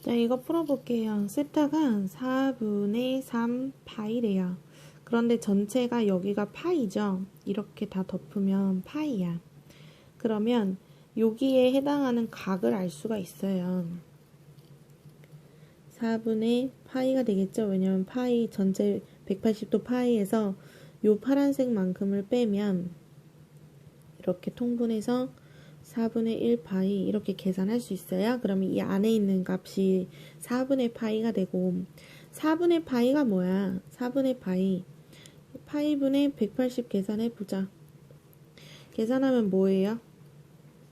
자, 이거 풀어볼게요. 세타가 4분의 3 파이래요. 그런데 전체가 여기가 파이죠? 이렇게 다 덮으면 파이야. 그러면 여기에 해당하는 각을 알 수가 있어요. 4분의 파이가 되겠죠? 왜냐면 파이 전체 180도 파이에서 요 파란색만큼을 빼면 이렇게 통분해서 4분의 1 파이 이렇게 계산할 수 있어요. 그러면 이 안에 있는 값이 4분의 파이가 되고 4분의 파이가 뭐야? 4분의 파이 파이분의 180 계산해 보자. 계산하면 뭐예요?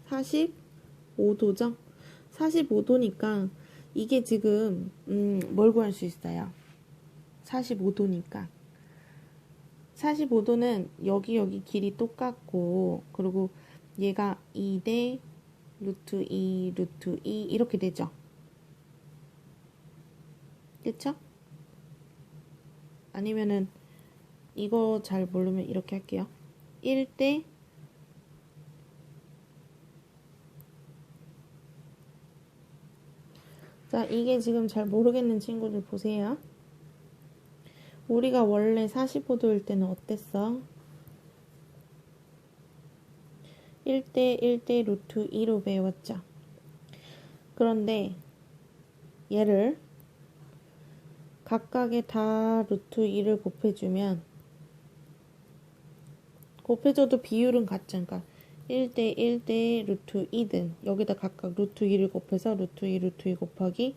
45도죠? 45도니까 이게 지금 음, 뭘 구할 수 있어요? 45도니까 45도는 여기 여기 길이 똑같고 그리고 얘가 2대 루트 2 루트 2 이렇게 되죠. 그쵸? 아니면은 이거 잘 모르면 이렇게 할게요. 1대 자, 이게 지금 잘 모르겠는 친구들 보세요. 우리가 원래 45도일 때는 어땠어? 1대 1대 루트 2로 배웠죠. 그런데 얘를 각각의 다 루트 2를 곱해주면 곱해줘도 비율은 같죠. 그러니까 1대 1대 루트 2든 여기다 각각 루트 2를 곱해서 루트 2 루트 2 곱하기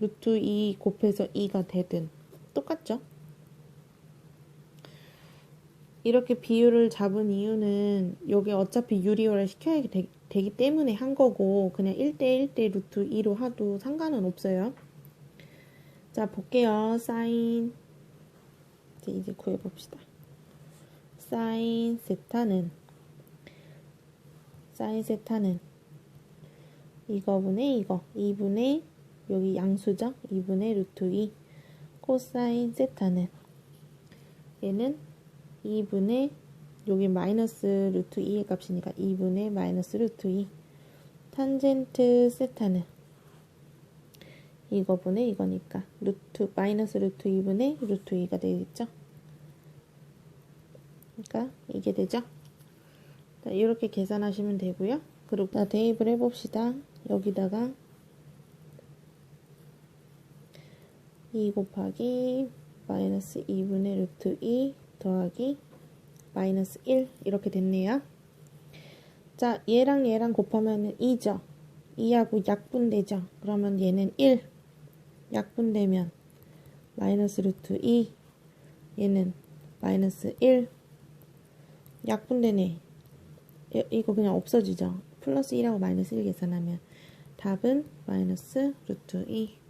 루트 2 곱해서 2가 되든 똑같죠? 이렇게 비율을 잡은 이유는 여기 어차피 유리화를 시켜야 되, 기 때문에 한 거고 그냥 1대 1대 루트 2로 하도 상관은 없어요. 자 볼게요. 사인 이제, 이제 구해봅시다. 사인 세타는 사인 세타는 이거분의 이거 2분의 여기 양수죠? 2분의 루트 2 코사인 세타는 얘는 2분의 여기 마이너스 루트 2의 값이니까 2분의 마이너스 루트 2 탄젠트 세타는 이거분의 이거니까 루트 마이너스 루트 2분의 루트 2가 되겠죠? 그러니까 이게 되죠? 자, 이렇게 계산하시면 되고요. 그리고 자, 대입을 해봅시다. 여기다가 2 곱하기 마이너스 2분의 루트 2 더하기 마이너스 1 이렇게 됐네요. 자 얘랑 얘랑 곱하면 2죠. 2하고 약분되죠. 그러면 얘는 1 약분되면 마이너스 루트 2 얘는 마이너스 1 약분되네. 이거 그냥 없어지죠. 플러스 1하고 마이너스 1 계산하면 답은 마이너스 루트 2